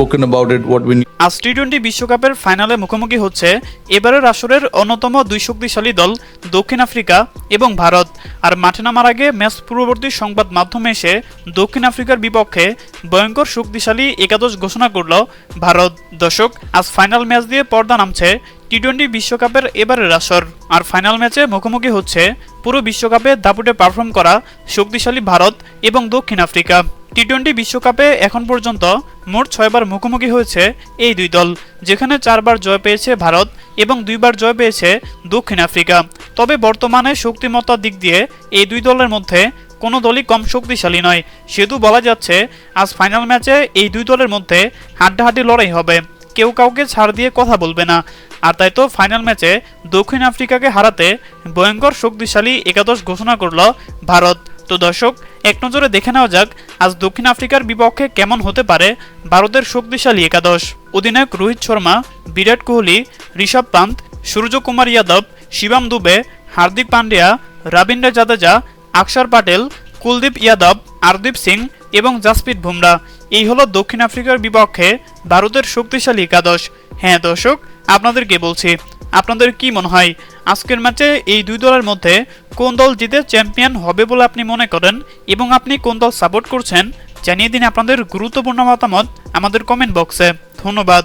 spoken about it, what we আজ T twenty বিশ্বকাপের ফাইনালে মুখোমুখি হচ্ছে এবারের আসরের অন্যতম দুই শক্তিশালী দল দক্ষিণ আফ্রিকা এবং ভারত। আর মাঠে নামার আগে ম্যাচ পূর্ববর্তী সংবাদ মাধ্যমে এসে দক্ষিণ আফ্রিকার বিপক্ষে ভয়ঙ্কর শক্তিশালী একাদশ ঘোষণা করল ভারত। দর্শক আজ ফাইনাল ম্যাচ দিয়ে পর্দা নামছে টি টোয়েন্টি বিশ্বকাপের এবারের আসর। আর ফাইনাল ম্যাচে মুখোমুখি হচ্ছে পুরো বিশ্বকাপে দাপুটে পারফর্ম করা শক্তিশালী ভারত এবং দক্ষিণ আফ্রিকা। টি টোয়েন্টি বিশ্বকাপে এখন পর্যন্ত মোট ছয়বার মুখোমুখি হয়েছে এই দুই দল, যেখানে চারবার জয় পেয়েছে ভারত এবং দুইবার জয় পেয়েছে দক্ষিণ আফ্রিকা। তবে বর্তমানে শক্তিমত্তার দিক দিয়ে এই দুই দলের মধ্যে কোনো দলই কম শক্তিশালী নয়। সেহেতু বলা যাচ্ছে, আজ ফাইনাল ম্যাচে এই দুই দলের মধ্যে হাড্ডাহাড্ডি লড়াই হবে। কেউ কাউকে ছাড় দিয়ে কথা বলবে না। আর তাই তো ফাইনাল ম্যাচে দক্ষিণ আফ্রিকাকে হারাতে ভয়ঙ্কর শক্তিশালী একাদশ ঘোষণা করল ভারত। তো দর্শক, এক নজরে দেখে নেওয়া যাক, আজ দক্ষিণ আফ্রিকার বিপক্ষে কেমন হতে পারে ভারতের শক্তিশালী একাদশ। অধিনায়ক রোহিত শর্মা, বিরাট কোহলি, ঋষভ পান্ত, সূর্যকুমার যাদব, শিবাম দুবে, হার্দিক পান্ডিয়া, রবীন্দ্র জাদেজা আকসার পাটেল, কুলদীপ যাদব, আরদীপ সিং এবং জাসপ্রীত বুমরা। এই হলো দক্ষিণ আফ্রিকার বিপক্ষে ভারতের শক্তিশালী একাদশ। হ্যাঁ দর্শক, আপনাদেরকে বলছি আপনাদের কি মনে হয়? আজকের ম্যাচে এই দুই দলের মধ্যে কোন দল জিতে চ্যাম্পিয়ন হবে বলে আপনি মনে করেন? এবং আপনি কোন দল সাপোর্ট করছেন? জানিয়ে দিন আপনাদের গুরুত্বপূর্ণ মতামত আমাদের কমেন্ট বক্সে ধন্যবাদ।